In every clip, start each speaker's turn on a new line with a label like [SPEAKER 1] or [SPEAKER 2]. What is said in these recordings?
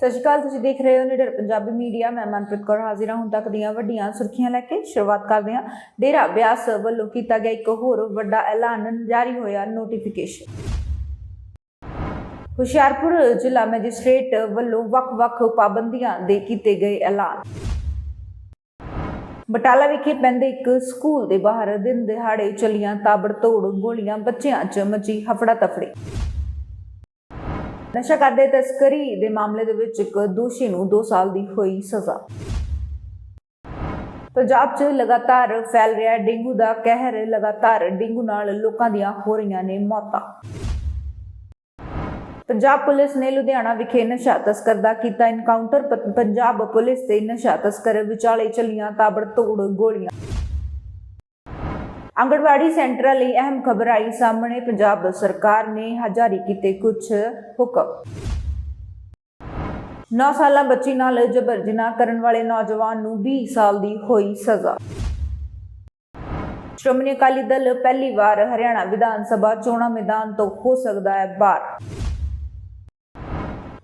[SPEAKER 1] ਸਤਿ ਸ਼੍ਰੀ ਅਕਾਲ, ਤੁਸੀਂ ਦੇਖ ਰਹੇ ਹੋ ਨਿਡਰ ਪੰਜਾਬੀ ਮੀਡੀਆ। ਮੈਂ ਮਨਪ੍ਰੀਤ ਕੌਰ ਹਾਜ਼ਰ ਹਾਂ ਹੁਣ ਤੱਕ ਦੀਆਂ ਵੱਡੀਆਂ ਸੁਰਖੀਆਂ ਲੈ ਕੇ ਸ਼ੁਰੂਆਤ ਕਰਦੇ ਹਾਂ। ਡੇਰਾ ਬਿਆਸ ਵੱਲੋਂ ਕੀਤਾ ਗਿਆ ਇੱਕ ਹੋਰ ਵੱਡਾ ਐਲਾਨ, ਜਾਰੀ ਹੋਇਆ ਨੋਟੀਫਿਕੇਸ਼ਨ ਹੁਸ਼ਿਆਰਪੁਰ ਜ਼ਿਲ੍ਹਾ ਮੈਜਿਸਟ੍ਰੇਟ ਵੱਲੋਂ ਵੱਖ-ਵੱਖ ਪਾਬੰਦੀਆਂ ਦੇ ਕੀਤੇ ਗਏ ਐਲਾਨ। ਬਟਾਲਾ ਵਿਖੇ ਪੈਂਦੇ ਇੱਕ ਸਕੂਲ ਦੇ ਬਾਹਰ ਦਿਨ ਦਿਹਾੜੇ ਚਲੀਆਂ ਤਾਬੜਤੋੜ ਗੋਲੀਆਂ, ਬੱਚਿਆਂ 'ਚ ਮਚੀ ਹਫੜਾ ਤਫੜੀ ਨਸ਼ਾ ਕਰਦੇ ਤਸਕਰੀ ਦੇ ਮਾਮਲੇ ਦੇ ਵਿੱਚ ਇੱਕ ਦੋਸ਼ੀ ਨੂੰ 2 ਸਾਲ ਦੀ ਹੋਈ ਸਜ਼ਾ। ਪੰਜਾਬ 'ਚ ਲਗਾਤਾਰ ਫੈਲ ਰਿਹਾ ਡੇਂਗੂ ਦਾ ਕਹਿਰ, ਲਗਾਤਾਰ ਡੇਂਗੂ ਨਾਲ ਲੋਕਾਂ ਦੀਆਂ ਹੋ ਰਹੀਆਂ ਨੇ ਮੌਤਾਂ। ਪੰਜਾਬ ਪੁਲਿਸ ਨੇ ਲੁਧਿਆਣਾ ਵਿਖੇ ਨਸ਼ਾ ਤਸਕਰ ਦਾ ਕੀਤਾ ਇਨਕਾਊਂਟਰ ਪੰਜਾਬ ਪੁਲਿਸ ਤੇ ਨਸ਼ਾ ਤਸਕਰ ਵਿਚਾਲੇ ਚੱਲੀਆਂ ਤਾਬੜਤੋੜ ਗੋਲੀਆਂ। ਆਂਗਣਵਾੜੀ ਸੈਂਟਰਾਂ ਲਈ ਅਹਿਮ ਖਬਰ ਆਈ ਸਾਹਮਣੇ। ਪੰਜਾਬ ਸਰਕਾਰ ਨੇ ਹਜ਼ਾਰੀ ਕੀਤੇ ਕੁਝ ਹੁਕਮ। 9 ਸਾਲਾਂ ਬੱਚੀ ਨਾਲ ਜਬਰ ਜਨਾਹ ਕਰਨ ਵਾਲੇ ਨੌਜਵਾਨ ਨੂੰ 20 ਸਾਲ ਦੀ ਹੋਈ ਸਜ਼ਾ। ਸ਼੍ਰੋਮਣੀ ਅਕਾਲੀ ਦਲ ਪਹਿਲੀ ਵਾਰ ਹਰਿਆਣਾ ਵਿਧਾਨ ਸਭਾ ਚੋਣਾਂ ਮੈਦਾਨ ਤੋਂ ਹੋ ਸਕਦਾ ਹੈ ਬਾਹਰ।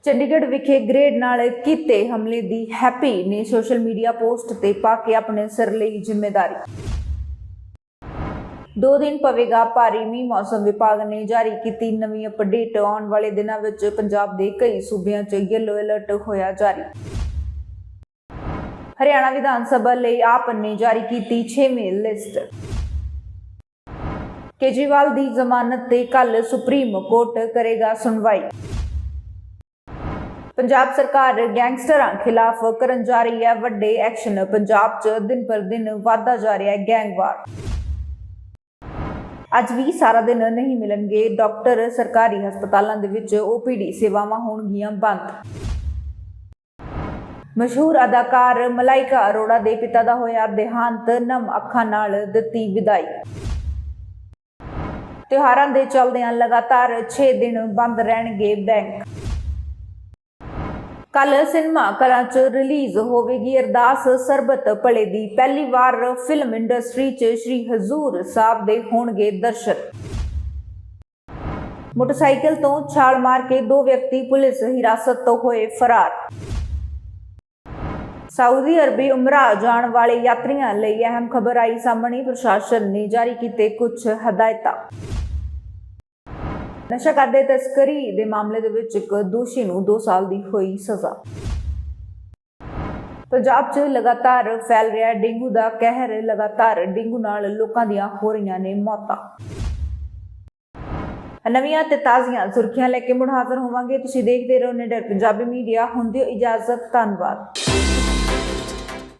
[SPEAKER 1] ਚੰਡੀਗੜ੍ਹ ਵਿਖੇ ਗ੍ਰੇਡ ਨਾਲ ਕੀਤੇ ਹਮਲੇ ਦੀ ਹੈਪੀ ਨੇ ਸੋਸ਼ਲ ਮੀਡੀਆ ਪੋਸਟ ਤੇ ਪਾ ਕੇ ਆਪਣੇ ਸਿਰ ਲਈ ਜ਼ਿੰਮੇਵਾਰੀ। ਦੋ ਦਿਨ ਪਵੇਗਾ ਭਾਰੀ ਮੀਂਹ। ਮੌਸਮ ਵਿਭਾਗ ਨੇ ਜਾਰੀ ਕੀਤੀ ਨਵੀਂ ਅਪਡੇਟ ਆਉਣ ਵਾਲੇ ਦਿਨਾਂ ਵਿੱਚ ਪੰਜਾਬ ਦੇ ਕਈ ਸੂਬਿਆਂ 'ਚ ਯੈਲੋ ਅਲਰਟ ਹੋਇਆ ਜਾਰੀ। ਹਰਿਆਣਾ ਵਿਧਾਨ ਸਭਾ ਲਈ ਆਪ ਨੇ ਜਾਰੀ ਕੀਤੀ 6ਵੀਂ ਲਿਸਟ ਕੇਜਰੀਵਾਲ ਦੀ ਜ਼ਮਾਨਤ ਤੇ ਕੱਲ ਸੁਪਰੀਮ ਕੋਰਟ ਕਰੇਗਾ ਸੁਣਵਾਈ। ਪੰਜਾਬ ਸਰਕਾਰ ਗੈਂਗਸਟਰਾਂ ਖਿਲਾਫ ਕਰਨ ਜਾ ਰਹੀ ਹੈ ਵੱਡੇ ਐਕਸ਼ਨ। ਪੰਜਾਬ 'ਚ ਦਿਨ ਪਰ ਦਿਨ ਵਾਧਾ ਜਾ ਰਿਹਾ ਹੈ ਗੈਂਗਵਾਰ। ਅੱਜ ਵੀ ਸਾਰਾ ਦਿਨ ਨਹੀਂ ਮਿਲਣਗੇ। ਡਾਕਟਰ ਸਰਕਾਰੀ ਹਸਪਤਾਲਾਂ ਦੇ ਵਿੱਚ ਓਪੀਡੀ ਸੇਵਾਵਾਂ ਹੋਣਗੀਆਂ ਬੰਦ। ਮਸ਼ਹੂਰ ਅਦਾਕਾਰ ਮਲਾਈਕਾ ਅਰੋੜਾ ਦੇ ਪਿਤਾ ਦਾ ਹੋਇਆ ਦੇਹਾਂਤ, ਨਮ ਅੱਖਾਂ ਨਾਲ ਦਿੱਤੀ ਵਿਦਾਈ। ਤਿਉਹਾਰਾਂ ਦੇ ਚੱਲਦਿਆਂ ਲਗਾਤਾਰ 6 ਦਿਨ ਬੰਦ ਰਹਿਣਗੇ ਬੈਂਕ। ਕੱਲ ਸਿਨੇਮਾ ਘਰਾਂ 'ਚ ਰਿਲੀਜ਼ ਹੋਵੇਗੀ ਅਰਦਾਸ, ਸਰਬਤ ਭਲੇ ਦੀ। ਪਹਿਲੀ ਵਾਰ ਫਿਲਮ ਇੰਡਸਟਰੀ 'ਚ ਸ਼੍ਰੀ ਹਜ਼ੂਰ ਸਾਹਿਬ ਦੇ ਹੋਣਗੇ ਦਰਸ਼ਨ। ਮੋਟਰਸਾਈਕਲ ਤੋਂ ਛਾਲ ਮਾਰ ਕੇ ਦੋ ਵਿਅਕਤੀ ਪੁਲਿਸ ਹਿਰਾਸਤ ਤੋਂ ਹੋਏ ਫਰਾਰ। ਸਾਊਦੀ ਅਰਬੀ ਉਮਰਾ ਜਾਣ ਵਾਲੇ ਯਾਤਰੀਆਂ ਲਈ ਅਹਿਮ ਖਬਰ ਆਈ ਸਾਹਮਣੇ। ਪ੍ਰਸ਼ਾਸਨ ਨੇ ਜਾਰੀ ਕੀਤੇ ਕੁਝ ਹਦਾਇਤਾਂ। ਨਸ਼ਾ ਕਰਦੇ ਤਸਕਰੀ ਦੇ ਮਾਮਲੇ ਦੇ ਵਿੱਚ ਇੱਕ ਦੋਸ਼ੀ ਨੂੰ 2 ਸਾਲ ਦੀ ਹੋਈ ਸਜ਼ਾ। ਪੰਜਾਬ 'ਚ ਲਗਾਤਾਰ ਫੈਲ ਰਿਹਾ ਡੇਂਗੂ ਦਾ ਕਹਿਰ। ਲਗਾਤਾਰ ਡੇਂਗੂ ਨਾਲ ਲੋਕਾਂ ਦੀਆਂ ਹੋ ਰਹੀਆਂ ਨੇ ਮੌਤਾਂ। ਨਵੀਆਂ ਤੇ ਤਾਜ਼ੀਆਂ ਸੁਰਖੀਆਂ ਲੈ ਕੇ ਮੁੜ ਹਾਜ਼ਰ ਹੋਵਾਂਗੇ। ਤੁਸੀਂ ਦੇਖਦੇ ਰਹੋ ਨਿਡਰ। ਪੰਜਾਬੀ ਮੀਡੀਆ, ਹੁੰਦੀ ਇਜਾਜ਼ਤ। ਧੰਨਵਾਦ।